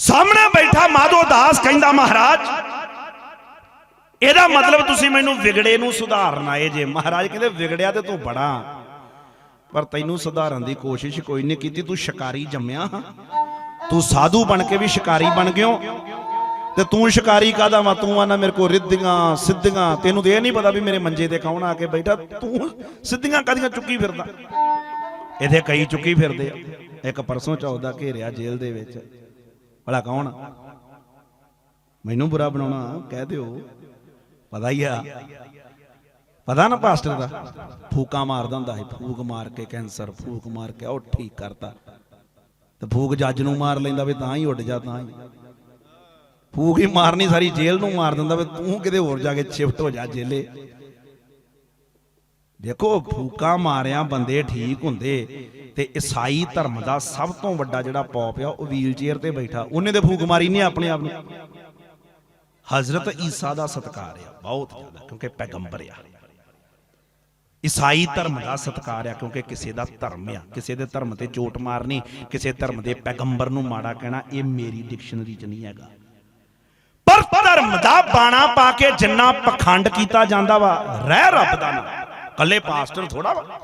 ਸਾਹਮਣੇ ਬੈਠਾ ਮਾਧੋ ਦਾਸ ਕਹਿੰਦਾ, ਮਹਾਰਾਜ, ਇਹਦਾ ਮਤਲਬ ਤੁਸੀਂ ਮੈਨੂੰ ਵਿਗੜੇ ਨੂੰ ਸੁਧਾਰਨ ਆਏ ਜੇ। ਮਹਾਰਾਜ ਕਹਿੰਦੇ, ਵਿਗੜਿਆ ਤੇ ਤੂੰ ਬੜਾ, ਪਰ ਤੈਨੂੰ ਸੁਧਾਰਨ ਦੀ ਕੋਸ਼ਿਸ਼ ਕੋਈ ਨਹੀਂ ਕੀਤੀ। ਤੂੰ ਸ਼ਿਕਾਰੀ ਜੰਮਿਆ। ਤੂੰ ਸਾਧੂ ਬਣ ਕੇ ਵੀ ਸ਼ਿਕਾਰੀ ਬਣ ਗਿਓ। ਤੇ ਤੂੰ ਸ਼ਿਕਾਰੀ ਕਾਦਾ ਵਾ? ਤੂੰ ਆਨਾ ਮੇਰੇ ਕੋ ਰਿੱਧੀਆਂ, ਸਿੱਧੀਆਂ। ਤੈਨੂੰ ਤੇ ਇਹ ਨਹੀਂ ਪਤਾ ਵੀ ਮੇਰੇ ਮੰਜੇ ਤੇ ਕੌਣ ਆ ਕੇ ਬੈਠਾ। ਤੂੰ ਸਿੱਧੀਆਂ ਕਾਦੀਆਂ ਚੁੱਕੀ ਫਿਰਦਾ? ਇਹਦੇ ਕਈ ਚੁੱਕੀ ਫਿਰਦੇ ਆ। ਇੱਕ ਪਰਸੋਂ ਚੌਦਾ ਘੇਰਿਆ ਜੇਲ੍ਹ ਦੇ ਵਿੱਚ। ਭਲਾ ਕੌਣ ਮੈਨੂੰ ਬੁਰਾ ਬਣਾਉਣਾ, ਕਹਿ ਦਿਓ। ਪਤਾ ਹੀ ਆ। ਪਤਾ ਨਾ ਪਾਸਟਰ ਦਾ? ਫੂਕਾ ਮਾਰਦਾ ਹੁੰਦਾ ਸੀ, ਫੂਕ ਮਾਰ ਕੇ ਕੈਂਸਰ, ਫੂਕ ਮਾਰ ਕੇ, ਉਹ ਠੀਕ ਕਰਤਾ। ਤੇ ਫੂਕ ਜੱਜ ਨੂੰ ਮਾਰ ਲੈਂਦਾ ਵੀ ਤਾਂ ਹੀ ਉੱਡ ਜਾ, ਤਾਂ ਹੀ। ਫੂਕ ਹੀ ਮਾਰਨੀ ਸਾਰੀ ਜੇਲ੍ਹ ਨੂੰ ਮਾਰ ਦਿੰਦਾ ਵੀ ਤੂੰ ਕਿਤੇ ਹੋਰ ਜਾ ਕੇ ਸ਼ਿਫਟ ਹੋ ਜਾ ਜੇਲੇ। ਦੇਖੋ, ਫੂਕਾ ਮਾਰਿਆ ਬੰਦੇ ਠੀਕ ਹੁੰਦੇ ਤੇ ਈਸਾਈ ਧਰਮ ਦਾ ਸਭ ਤੋਂ ਵੱਡਾ ਜਿਹੜਾ ਪੌਪ ਆ, ਉਹ ਵੀਲ ਚੇਅਰ ਤੇ ਬੈਠਾ। ਉਹਨੇ ਤੇ ਫੂਕ ਮਾਰੀ ਨਹੀਂ ਆਪਣੇ ਆਪ ਨੂੰ। ਹਜ਼ਰਤ ਈਸਾ ਦਾ ਸਤਕਾਰ ਆ, ਬਹੁਤ ਜ਼ਿਆਦਾ, ਕਿਉਂਕਿ ਪੈਗੰਬਰ ਆ। ਈਸਾਈ ਧਰਮ ਦਾ ਸਤਕਾਰ ਆ, ਕਿਉਂਕਿ ਕਿਸੇ ਦਾ ਧਰਮ ਆ, ਕਿਸੇ ਦੇ ਧਰਮ ਤੇ ਚੋਟ ਮਾਰਨੀ, ਕਿਸੇ ਧਰਮ ਦੇ ਪੈਗੰਬਰ ਨੂੰ ਮਾੜਾ ਕਹਿਣਾ, ਇਹ ਮੇਰੀ ਡਿਕਸ਼ਨਰੀ 'ਚ ਨਹੀਂ ਹੈਗਾ। ਪਰ ਧਰਮ ਦਾ ਬਾਣਾ ਪਾ ਕੇ ਜਿੰਨਾ ਪਖੰਡ ਕੀਤਾ ਜਾਂਦਾ ਵਾ, ਰਹਿ ਰੱਬ ਦਾ ਨਾ ਕੱਲੇ ਪਾਸਟਰ ਥੋੜਾ ਵਾ।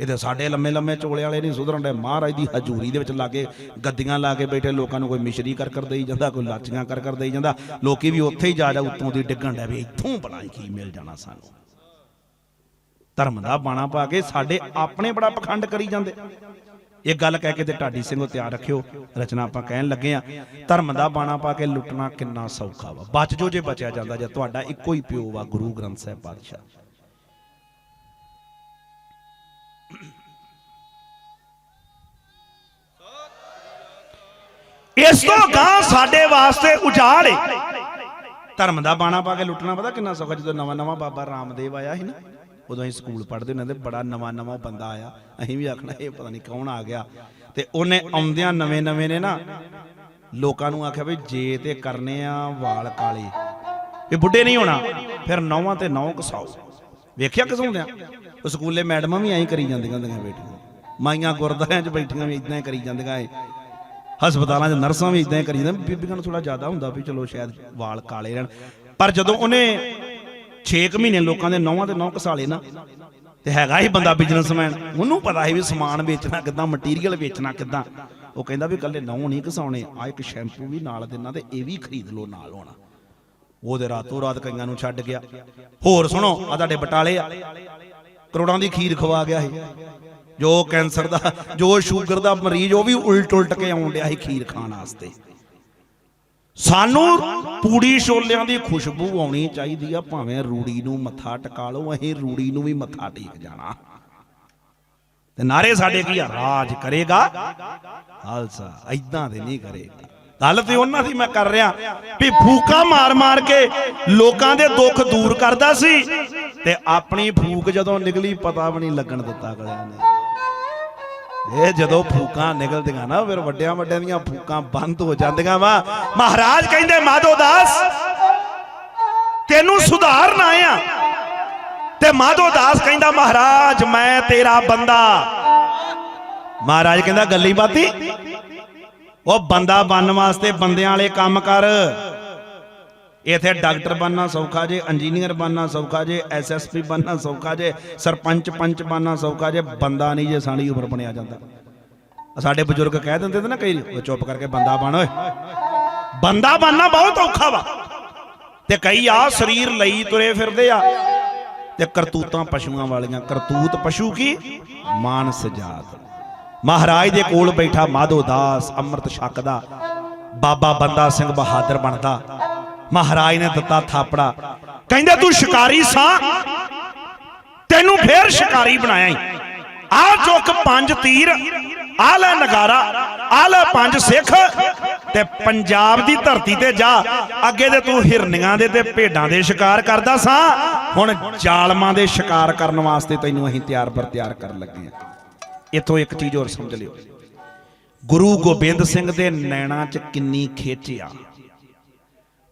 ਇਹਦੇ ਸਾਡੇ ਲੰਮੇ ਲੰਮੇ ਚੋਲੇ ਵਾਲੇ ਨਹੀਂ ਸੁਧਰਨ ਦੇ ਮਹਾਰਾਜ ਦੀ ਹਜ਼ੂਰੀ ਦੇ ਵਿੱਚ ਲਾਗੇ ਗੱਦੀਆਂ ਲਾ ਕੇ ਬੈਠੇ, ਲੋਕਾਂ ਨੂੰ ਕੋਈ ਮਿਸ਼ਰੀ ਕਰ ਕਰ ਦੇਈ ਜਾਂਦਾ, ਕੋਈ ਲਾਚੀਆਂ ਕਰ ਕਰ ਦੇਈ ਜਾਂਦਾ। ਲੋਕੀ ਵੀ ਉੱਥੇ ਹੀ ਜਾ ਜਾ ਉੱਤੋਂ ਦੀ ਡਿੱਗਣ ਡੈ ਵੀ ਇੱਥੋਂ ਬਣਾ ਕੀ ਮਿਲ ਜਾਣਾ ਸਾਨੂੰ। ਧਰਮ ਦਾ ਬਾਣਾ ਪਾ ਕੇ ਸਾਡੇ ਆਪਣੇ ਬੜਾ ਪਖੰਡ ਕਰੀ ਜਾਂਦੇ। ਇਹ ਗੱਲ ਕਹਿ ਕੇ ਤੇ ਢਾਡੀ ਸਿੰਘ ਤਿਆਰ ਰੱਖਿਓ। ਰਚਨਾ ਆਪਾਂ ਕਹਿਣ ਲੱਗੇ ਆ, ਧਰਮ ਦਾ ਬਾਣਾ ਪਾ ਕੇ ਲੁੱਟਣਾ ਕਿੰਨਾ ਸੌਖਾ ਵਾ। ਬਚ ਜੋ ਜੇ ਬਚਿਆ ਜਾਂਦਾ ਜੇ ਤੁਹਾਡਾ ਇੱਕੋ ਹੀ ਪਿਓ ਵਾ ਗੁਰੂ ਗ੍ਰੰਥ ਸਾਹਿਬ ਪਾਤਸ਼ਾਹ। ਇਸ ਤੋਂ ਗਾਂ ਸਾਡੇ ਵਾਸਤੇ ਉਜਾੜ ਧਰਮ ਦਾ ਬਾਣਾ ਪਾ ਕੇ ਲੁੱਟਣਾ, ਪਤਾ ਕਿੰਨਾ ਸੌਖਾ? ਜਦੋਂ ਨਵਾਂ ਨਵਾਂ ਬਾਬਾ ਰਾਮਦੇਵ ਆਇਆ ਸੀ ਨਾ, ਉਦੋਂ ਅਸੀਂ ਸਕੂਲ ਪੜ੍ਹਦੇ ਹੁੰਦੇ ਤੇ ਬੜਾ ਨਵਾਂ ਨਵਾਂ ਬੰਦਾ ਆਇਆ। ਅਸੀਂ ਵੀ ਆਖਣਾ, ਇਹ ਪਤਾ ਨਹੀਂ ਕੌਣ ਆ ਗਿਆ। ਤੇ ਉਹਨੇ ਆਉਂਦਿਆਂ ਨਵੇਂ ਨਵੇਂ ਨੇ ਨਾ, ਲੋਕਾਂ ਨੂੰ ਆਖਿਆ ਵੀ ਜੇ ਤੇ ਕਰਨੇ ਆ ਵਾਲ ਕਾਲੇ। ਇਹ ਬੁੱਢੇ ਨਹੀਂ ਹੋਣਾ, ਫਿਰ ਨੌਵਾਂ ਤੇ ਨੌ ਕਸਾਓ। ਵੇਖਿਆ ਕਸਾਉਂਦਿਆਂ? ਉਹ ਸਕੂਲੇ ਮੈਡਮਾਂ ਵੀ ਐਂ ਕਰੀ ਜਾਂਦੀਆਂ ਹੁੰਦੀਆਂ ਬੇਟੀਆਂ। ਮਾਈਆਂ ਗੁਰਦੁਆਰਿਆਂ 'ਚ ਬੈਠੀਆਂ ਵੀ ਇਦਾਂ ਹੀ ਕਰੀ ਜਾਂਦੀਆਂ ਏ ਹਸਪਤਾਲਾਂ 'ਚ ਨਰਸਾਂ ਵੀ ਇਦਾਂ ਹੀ ਕਰੀ ਜਾਂਦੀਆਂ। ਬੀਬੀਆਂ ਨੂੰ ਥੋੜਾ ਜ਼ਿਆਦਾ ਹੁੰਦਾ ਵੀ ਚਲੋ ਸ਼ਾਇਦ ਵਾਲ ਕਾਲੇ ਰਹਿਣ। ਪਰ ਜਦੋਂ ਉਹਨੇ 6 ਮਹੀਨੇ ਲੋਕਾਂ ਦੇ ਨੌਵਾਂ ਤੇ ਨੌ ਘਸਾਲੇ ਨਾ ਤੇ ਹੈਗਾ ਹੀ ਬੰਦਾ ਬਿਜ਼ਨਸਮੈਨ ਉਹਨੂੰ ਪਤਾ ਸੀ ਵੀ ਸਮਾਨ ਵੇਚਣਾ ਕਿੱਦਾਂ ਮਟੀਰੀਅਲ ਵੇਚਣਾ ਕਿੱਦਾਂ। ਉਹ ਕਹਿੰਦਾ ਵੀ ਕੱਲੇ ਨੌ ਨਹੀਂ ਘਸਾਉਣੇ ਆ ਇੱਕ ਸ਼ੈਂਪੂ ਵੀ ਨਾਲ ਦੇਣਾ ਤੇ ਇਹ ਵੀ ਖਰੀਦ ਲਓ ਨਾਲ ਹੋਣਾ। ਉਹਦੇ ਰਾਤੋਂ ਰਾਤ ਕਈਆਂ ਨੂੰ ਛੱਡ ਗਿਆ। ਹੋਰ ਸੁਣੋ ਆ ਤੁਹਾਡੇ ਬਟਾਲੇ ਆ। ਕਰੋੜਾਂ ਦੀ ਖੀਰ ਖਵਾ ਗਿਆ ਸੀ। ਜੋ ਕੈਂਸਰ ਦਾ, ਜੋ ਸ਼ੂਗਰ ਦਾ ਮਰੀਜ਼, ਉਹ ਵੀ ਉਲਟ ਉਲਟ ਕੇ ਆਉਣ ਡਿਆ ਸੀ ਖੀਰ ਖਾਣ ਵਾਸਤੇ। ਸਾਨੂੰ ਪੂੜੀ ਛੋਲਿਆਂ ਦੀ ਖੁਸ਼ਬੂ ਆਉਣੀ ਚਾਹੀਦੀ ਆ, ਭਾਵੇਂ ਰੂੜੀ ਨੂੰ ਮੱਥਾ ਟਕਾ ਲਓ, ਅਸੀਂ ਰੂੜੀ ਨੂੰ ਵੀ ਮੱਥਾ ਟੇਕ ਜਾਣਾ। ਤੇ ਨਾਰੇ ਸਾਡੇ ਕੀ ਆ? ਰਾਜ ਕਰੇਗਾ। ਖਾਲਸਾ ਐਦਾਂ ਦੇ ਨਹੀਂ ਕਰੇਗਾ। ਗੱਲ ਤੇ ਉਹਨਾਂ ਦੀ ਮੈਂ ਕਰ ਰਿਹਾ ਵੀ ਫੂਕਾ ਮਾਰ ਮਾਰ ਕੇ ਲੋਕਾਂ ਦੇ ਦੁੱਖ ਦੂਰ ਕਰਦਾ ਸੀ। ਤੇ ਆਪਣੀ ਫੂਕ ਜਦੋਂ ਨਿਕਲੀ, ਪਤਾ ਵੀ ਨਹੀਂ ਲੱਗਣ ਦਿੱਤਾ ਅਗਲਿਆਂ ਨੇ। ਇਹ ਜਦੋਂ ਫੂਕਾਂ ਨਿਕਲਦੀਆਂ ਨਾ, ਫਿਰ ਵੱਡਿਆਂ ਵੱਡਿਆਂ ਦੀਆਂ ਫੂਕਾਂ ਬੰਦ ਹੋ ਜਾਂਦੀਆਂ ਵਾ। ਮਹਾਰਾਜ ਕਹਿੰਦੇ, ਮਾਧੋ ਦਾਸ, ਤੈਨੂੰ ਸੁਧਾਰਨ ਆਇਆ। ਤੇ ਮਾਧੋ ਦਾਸ ਕਹਿੰਦਾ, ਮਹਾਰਾਜ, ਮੈਂ ਤੇਰਾ ਬੰਦਾ। ਮਹਾਰਾਜ ਕਹਿੰਦਾ, ਗੱਲੀ ਬਾਤੀ? ਉਹ ਬੰਦਾ ਬਣਨ ਵਾਸਤੇ ਬੰਦਿਆਂ ਵਾਲੇ ਕੰਮ ਕਰ। ਇੱਥੇ ਡਾਕਟਰ ਬਣਨਾ ਸੌਖਾ ਜੇ, ਇੰਜੀਨੀਅਰ ਬਣਨਾ ਸੌਖਾ ਜੇ ਐਸਐਸਪੀ ਬਣਨਾ ਸੌਖਾ ਜੇ, ਸਰਪੰਚ ਪੰਚ ਬਣਨਾ ਸੌਖਾ ਜੇ, ਬੰਦਾ ਨਹੀਂ ਜੇ ਸਾਰੀ ਉਮਰ ਬਣਿਆ ਜਾਂਦਾ। ਸਾਡੇ ਬਜ਼ੁਰਗ ਕਹਿ ਦਿੰਦੇ ਤੇ ਨਾ ਕਈ, ਉਹ ਚੁੱਪ ਕਰਕੇ ਬੰਦਾ ਬਣ, ਓਏ। ਬੰਦਾ ਬਣਨਾ ਬਹੁਤ ਔਖਾ ਵਾ। ਤੇ ਕਈ ਆ ਸਰੀਰ ਲਈ ਤੁਰੇ ਫਿਰਦੇ ਆ। ਤੇ ਕਰਤੂਤਾਂ ਪਸ਼ੂਆਂ ਵਾਲੀਆਂ, ਕਰਤੂਤ ਪਸ਼ੂ ਕੀ? ਮਾਨਸ ਜਾਤ। ਮਹਾਰਾਜ ਦੇ ਕੋਲ ਬੈਠਾ ਮਾਧੋ ਦਾਸ, ਅੰਮ੍ਰਿਤ ਛਕਦਾ। ਬਾਬਾ ਬੰਦਾ ਸਿੰਘ ਬਹਾਦਰ ਬਣਦਾ। ਮਹਾਰਾਜ ਨੇ ਦਿੱਤਾ ਥਾਪੜਾ। ਕਹਿੰਦੇ, ਤੂੰ ਸ਼ਿਕਾਰੀ ਸਾਂ? ਤੈਨੂੰ ਫੇਰ ਸ਼ਿਕਾਰੀ ਬਣਾਇਆ ਈ। ਆ ਚੁੱਕ ਪੰਜ ਤੀਰ, ਆ ਲੈ ਨਗਾਰਾ, ਆ ਲੈ ਪੰਜ ਸਿੱਖ ਤੇ ਪੰਜਾਬ ਦੀ ਧਰਤੀ ਤੇ ਜਾ। ਅੱਗੇ ਤੇ ਤੂੰ ਹਿਰਨੀਆਂ ਦੇ ਤੇ ਭੇਡਾਂ ਦੇ ਸ਼ਿਕਾਰ ਕਰਦਾ ਸਾਂ। ਹੁਣ ਜ਼ਾਲਮਾਂ ਦੇ ਸ਼ਿਕਾਰ ਕਰਨ ਵਾਸਤੇ ਤੈਨੂੰ ਅਸੀਂ ਤਿਆਰ ਪਰ ਤਿਆਰ ਕਰਨ ਲੱਗੇ ਆ। ਇਥੋਂ ਇੱਕ ਚੀਜ਼ ਹੋਰ ਸਮਝ ਲਿਓ। ਗੁਰੂ ਗੋਬਿੰਦ ਸਿੰਘ ਦੇ ਨੈਣਾਂ 'ਚ ਕਿੰਨੀ ਖੇਚਿਆ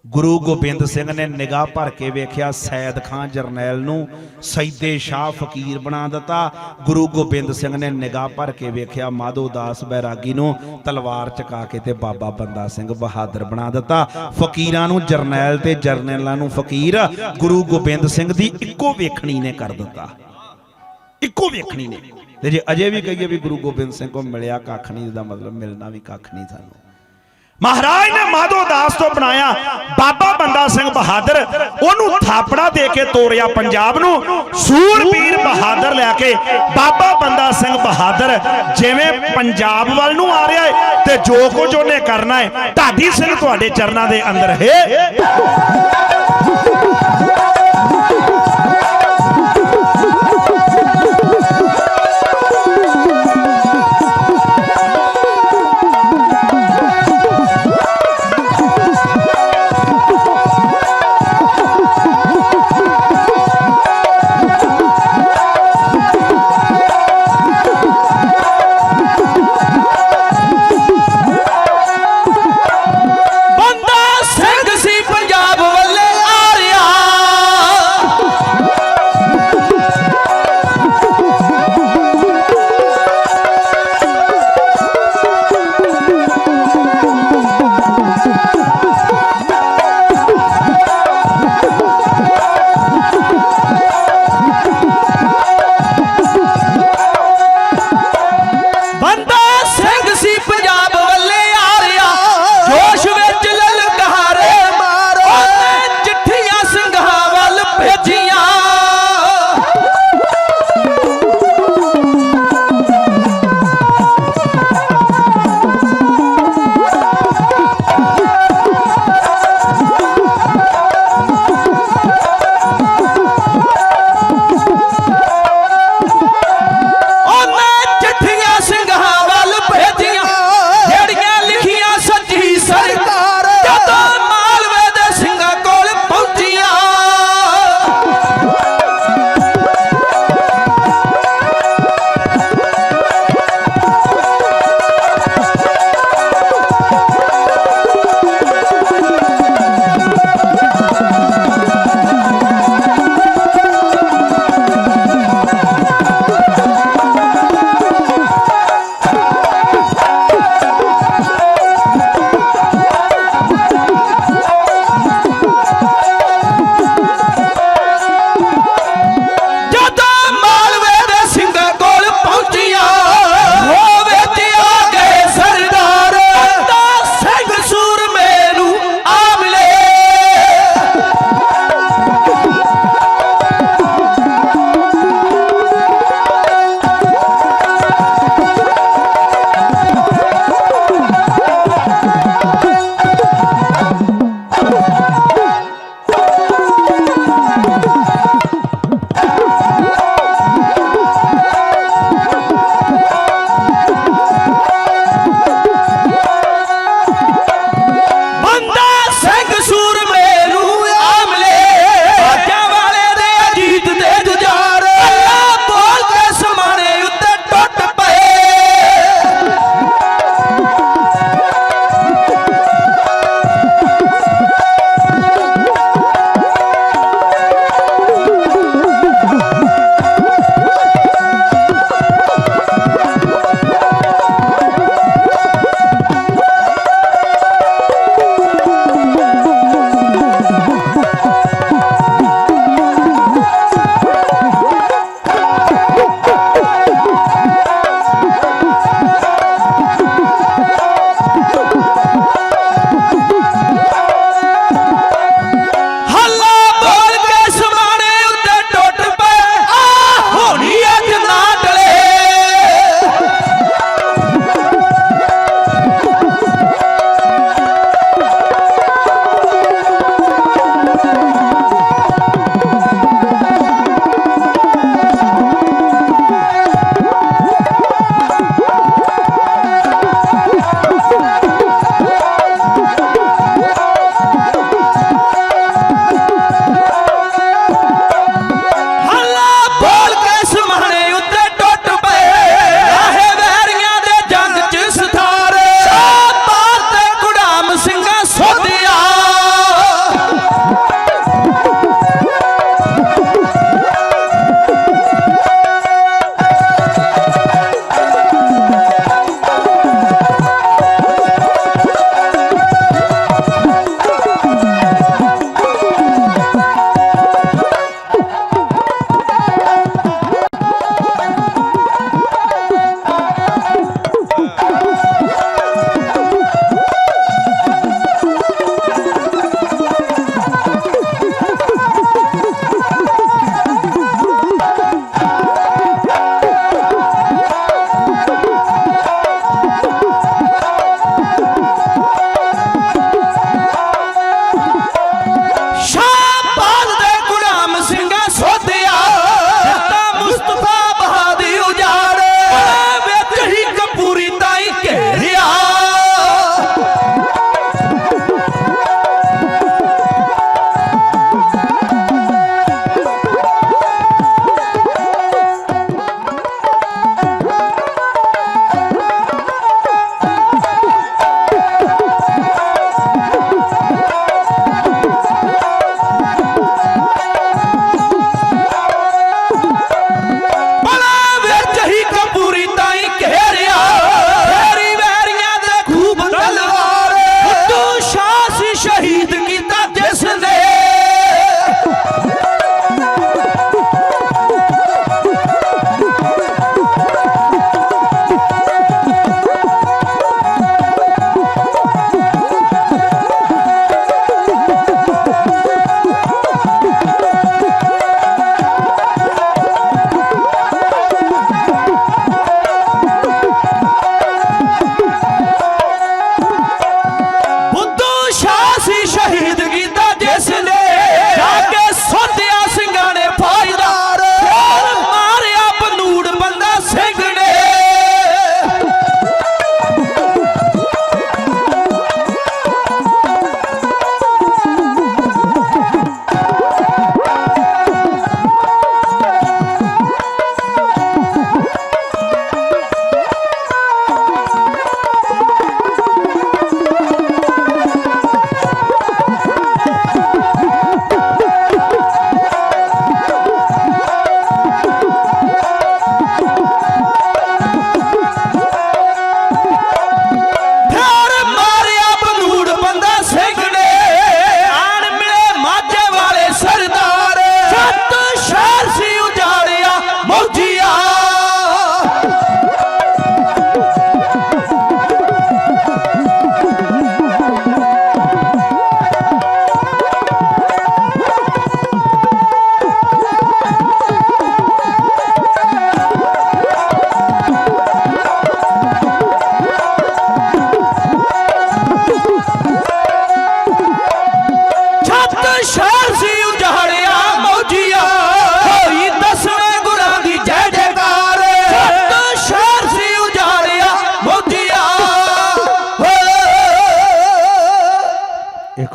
ਗੁਰੂ ਗੋਬਿੰਦ ਸਿੰਘ ਨੇ ਨਿਗਾਹ ਭਰ ਕੇ ਵੇਖਿਆ ਸੈਦ ਖਾਨ ਜਰਨੈਲ ਨੂੰ ਸੈਦੇ ਸ਼ਾਹ ਫਕੀਰ ਬਣਾ ਦਿੱਤਾ। ਗੁਰੂ ਗੋਬਿੰਦ ਸਿੰਘ ਨੇ ਨਿਗਾਹ ਭਰ ਕੇ ਵੇਖਿਆ ਮਾਧੋ ਦਾਸ ਬੈਰਾਗੀ ਨੂੰ ਤਲਵਾਰ ਚਕਾ ਕੇ ਤੇ ਬਾਬਾ ਬੰਦਾ ਸਿੰਘ ਬਹਾਦਰ ਬਣਾ ਦਿੱਤਾ। ਫਕੀਰਾਂ ਨੂੰ ਜਰਨੈਲ ਤੇ ਜਰਨੈਲਾਂ ਨੂੰ ਫਕੀਰ ਗੁਰੂ ਗੋਬਿੰਦ ਸਿੰਘ ਦੀ ਇੱਕੋ ਵੇਖਣੀ ਨੇ ਕਰ ਦਿੱਤਾ। ਇੱਕੋ ਵੇਖਣੀ ਨੇ। ਤੇ ਜੇ ਅਜੇ ਵੀ ਕਹੀਏ ਵੀ ਗੁਰੂ ਗੋਬਿੰਦ ਸਿੰਘ ਕੋ ਮਿਲਿਆ ਕੱਖ ਨਹੀਂ ਦਾ ਮਤਲਬ ਮਿਲਣਾ ਵੀ ਕੱਖ ਨਹੀਂ ਸਾਨੂੰ। ਮਹਾਰਾਜ ਨੇ ਮਾਧੋ ਦਾਸ ਤੋਂ ਬਣਾਇਆ ਬਾਬਾ ਬੰਦਾ ਸਿੰਘ ਬਹਾਦਰ। ਉਹਨੂੰ ਥਾਪੜਾ ਦੇ ਕੇ ਤੋਰਿਆ ਪੰਜਾਬ ਨੂੰ। ਸੂਰਬੀਰ ਬਹਾਦਰ ਲੈ ਕੇ ਬਾਬਾ ਬੰਦਾ ਸਿੰਘ ਬਹਾਦਰ। ਜਿਵੇਂ ਪੰਜਾਬ ਵੱਲ ਨੂੰ ਆ ਰਿਹਾ ਹੈ ਤੇ ਜੋ ਕੁਝ ਉਹਨੇ ਕਰਨਾ ਹੈ ਢਾਡੀ ਸਿੰਘ ਤੁਹਾਡੇ ਚਰਨਾਂ ਦੇ ਅੰਦਰ ਹੈ।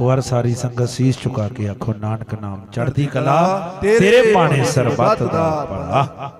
ਵਾਰ ਸਾਰੀ ਸੰਗਤ ਸੀਸ ਚੁਕਾ ਕੇ ਆਖੋ ਨਾਨਕ ਨਾਮ ਚੜ੍ਹਦੀ ਕਲਾ ਤੇਰੇ ਬਾਣੇ ਸਰਬੱਤ ਦਾ ਭਲਾ।